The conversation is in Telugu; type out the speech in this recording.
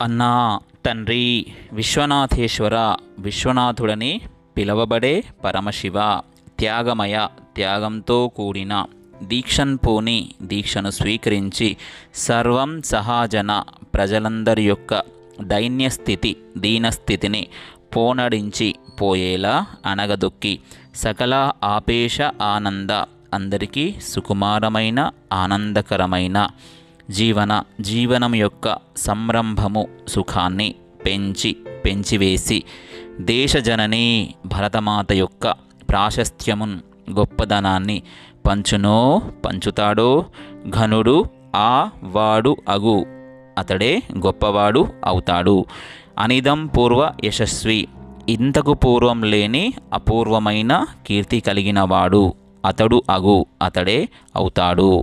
అన్నా తండ్రి విశ్వనాథేశ్వర విశ్వనాథుడని పిలవబడే పరమశివ త్యాగమయ త్యాగంతో కూడిన దీక్షను పోని దీక్షను స్వీకరించి సర్వం సహాజన ప్రజలందరి యొక్క దైన్యస్థితి దీనస్థితిని పోనడించి పోయేలా అనగదొక్కి సకల ఆపేష ఆనంద అందరికీ సుకుమారమైన ఆనందకరమైన జీవన జీవనం యొక్క సంరంభము సుఖాన్ని పెంచి పెంచివేసి దేశజనని భరతమాత యొక్క ప్రాశస్త్యమున్ గొప్పదనాన్ని పంచునో పంచుతాడో ఘనుడు ఆ వాడు అగు అతడే గొప్పవాడు అవుతాడు. అనిదం పూర్వ యశస్వి ఇంతకు పూర్వం లేని అపూర్వమైన కీర్తి కలిగినవాడు అతడు అగు అతడే అవుతాడు.